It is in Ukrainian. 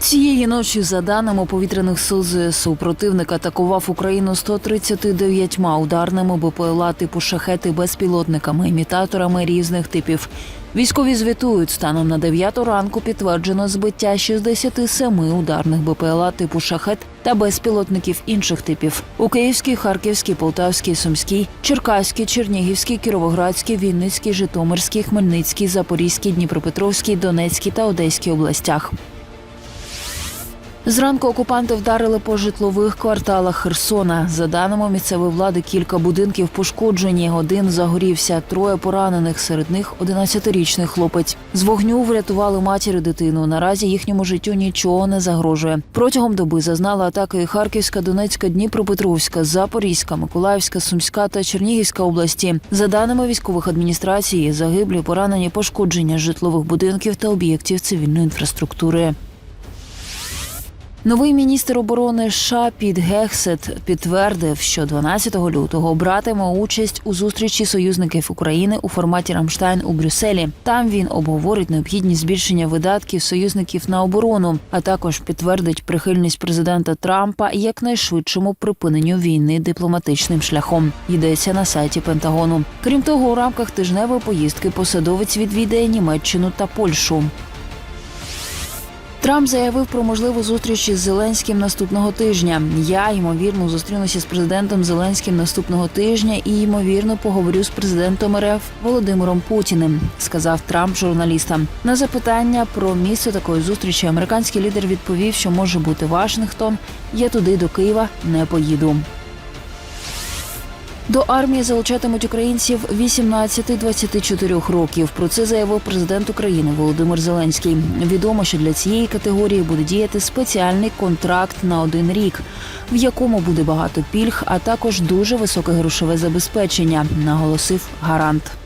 Цієї ночі, за даними повітряних сил ЗСУ, противник атакував Україну 139 ударними БПЛА типу шахети безпілотниками, імітаторами різних типів. Військові звітують, станом на 9 ранку підтверджено збиття 67 ударних БПЛА типу шахет та безпілотників інших типів у Київській, Харківській, Полтавській, Сумській, Черкаській, Чернігівській, Кіровоградській, Вінницькій, Житомирській, Хмельницькій, Запорізькій, Дніпропетровській, Донецькій та Одеській областях. Зранку окупанти вдарили по житлових кварталах Херсона. За даними місцевої влади, кілька будинків пошкоджені. Один загорівся, троє поранених. Серед них 11-річний хлопець. З вогню врятували матір і дитину. Наразі їхньому життю нічого не загрожує. Протягом доби зазнали атаки і Харківська, Донецька, Дніпропетровська, Запорізька, Миколаївська, Сумська та Чернігівська області. За даними військових адміністрацій, загиблі, поранені, пошкодження житлових будинків та об'єктів цивільної інфраструктури. Новий міністр оборони США Піт Гексет підтвердив, що 12 лютого братиме участь у зустрічі союзників України у форматі Рамштайн у Брюсселі. Там він обговорить необхідність збільшення видатків союзників на оборону, а також підтвердить прихильність президента Трампа якнайшвидшому припиненню війни дипломатичним шляхом. Йдеться на сайті Пентагону. Крім того, у рамках тижневої поїздки посадовець відвідає Німеччину та Польщу. Трамп заявив про можливу зустріч із Зеленським наступного тижня. Я ймовірно зустрінуся з президентом Зеленським наступного тижня і ймовірно поговорю з президентом РФ Володимиром Путіним, сказав Трамп журналістам. На запитання про місце такої зустрічі американський лідер відповів, що може бути Вашингтон. Я туди до Києва не поїду. До армії залучатимуть українців 18-24 років. Про це заявив президент України Володимир Зеленський. Відомо, що для цієї категорії буде діяти спеціальний контракт на один рік, в якому буде багато пільг, а також дуже високе грошове забезпечення, наголосив гарант.